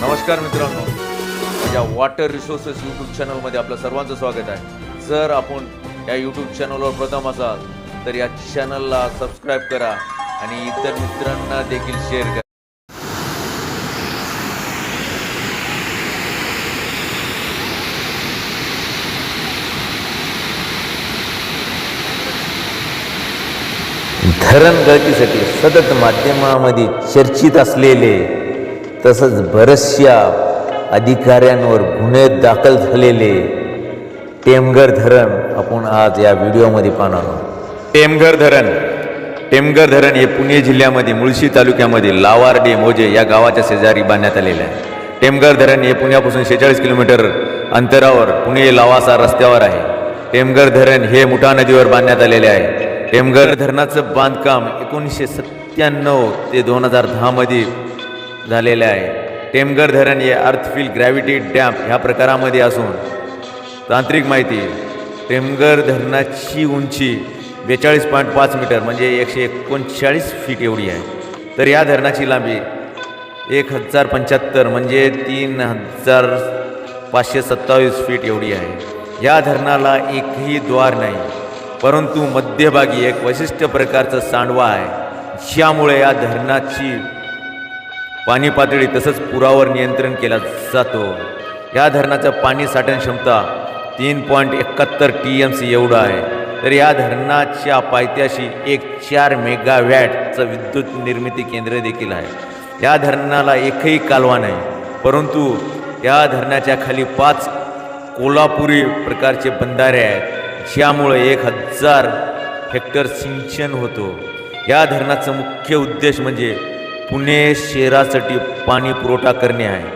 नमस्कार मित्रांनो. माझ्या वॉटर रिसोर्सेस यूट्यूब चॅनलमध्ये आपलं सर्वांचं स्वागत आहे. जर आपण या यूट्यूब चॅनलवर प्रथम असाल तर या चॅनलला सबस्क्राईब करा आणि इतर मित्रांना देखील शेअर करा. धरण गळतीसाठी सतत माध्यमामध्ये चर्चित असलेले तसंच बऱ्याचशा अधिकाऱ्यांवर गुन्हे दाखल झालेले टेमघर धरण आपण आज या व्हिडिओमध्ये पाहणार आहोत. टेमघर धरण टेमघर धरण हे पुणे जिल्ह्यामध्ये मुळशी तालुक्यामध्ये लावारडे मोजे या गावाच्या शेजारी बांधण्यात आलेले आहे. टेमघर धरण हे पुण्यापासून शेहेचाळीस किलोमीटर अंतरावर पुणे लावासा रस्त्यावर आहे. टेमघर धरण हे मुठा नदीवर बांधण्यात आलेले आहे. टेमघर धरणाचं बांधकाम एकोणीसशे सत्त्याण्णव ते दोन हजार दहामध्ये झालेले आहे. टेमघर धरण हे अर्थफिल ग्रॅव्हिटी डॅम ह्या प्रकारामध्ये असून तांत्रिक माहिती टेमघर धरणाची उंची बेचाळीस पॉईंट पाच मीटर म्हणजे एकशे एकोणचाळीस फीट एवढी आहे. तर या धरणाची लांबी एक हजार पंच्याहत्तर म्हणजे तीन हजार पाचशे सत्तावीस फीट एवढी आहे. या धरणाला एकही द्वार नाही परंतु मध्यभागी एक वैशिष्ट्य प्रकारचं सांडवा आहे ज्यामुळे या धरणाची पाणी पातळी तसंच पुरावर नियंत्रण केला जातो. या धरणाचं पाणी साठवण क्षमता तीन पॉईंट एकाहत्तर टी एम सी एवढं आहे. तर या धरणाच्या पायथ्याशी एक चार मेगावॅटचं विद्युत निर्मिती केंद्र देखील आहे. या धरणाला एकही कालवा नाही. परंतु या धरणाच्या खाली पाच कोल्हापुरी प्रकारचे बंधारे आहेत ज्यामुळे एक हजार हेक्टर सिंचन होतो. या धरणाचं मुख्य उद्देश म्हणजे पुणे शहरासाठी पाणी पुरवठा करणे आहे.